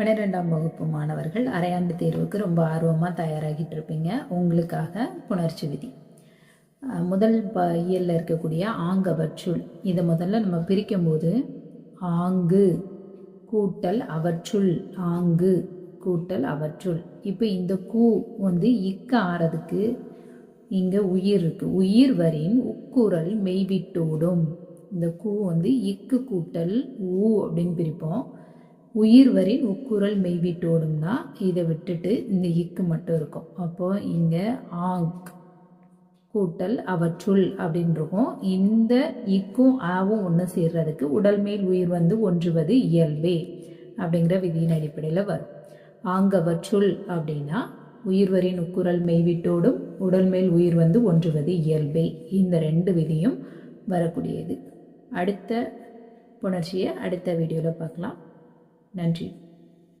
பன்னிரெண்டாம் வகுப்பு மாணவர்கள் அரையாண்டு தேர்வுக்கு ரொம்ப ஆர்வமாக தயாராகிட்டு இருப்பீங்க. உங்களுக்காக புணர்ச்சி விதி. முதல் ப இயலில் இருக்கக்கூடிய ஆங்கவற்றுள் இதை முதல்ல நம்ம பிரிக்கும் போது ஆங்கு கூட்டல் அவற்றுள் ஆங்கு கூட்டல் அவற்றுள் இப்போ இந்த கூ வந்து இக்க ஆறதுக்கு இங்கே உயிர் இருக்கு. உயிர் வரின் உக்குரல் மெய்விட்டோடும் இந்த கூ வந்து இக்கு கூட்டல் ஊ அப்படின்னு பிரிப்போம். உயிர் வரின் உக்குரல் மெய்விட்டோடும்னா இதை விட்டுட்டு இந்த இக்கு மட்டும் இருக்கும். அப்போ இங்கே ஆங் கூட்டல் அவற்றுள் அப்படின்னு இருக்கும் இந்த இக்கும் ஆவும் ஒன்று சேர்றதுக்கு உடல் மேல் உயிர் வந்து ஒன்றுவது இயல்பே அப்படிங்கிற விதியின் அடிப்படையில் வரும். ஆங்கவற்றுள் அப்படின்னா உயிர்வரின் உக்குரல் மெய்விட்டோடும் உடல் மேல் உயிர் வந்து ஒன்றுவது இயல்பே. இந்த ரெண்டு விதியும் வரக்கூடியது. அடுத்த புணர்ச்சியை அடுத்த வீடியோவில் பார்க்கலாம். நன்றி.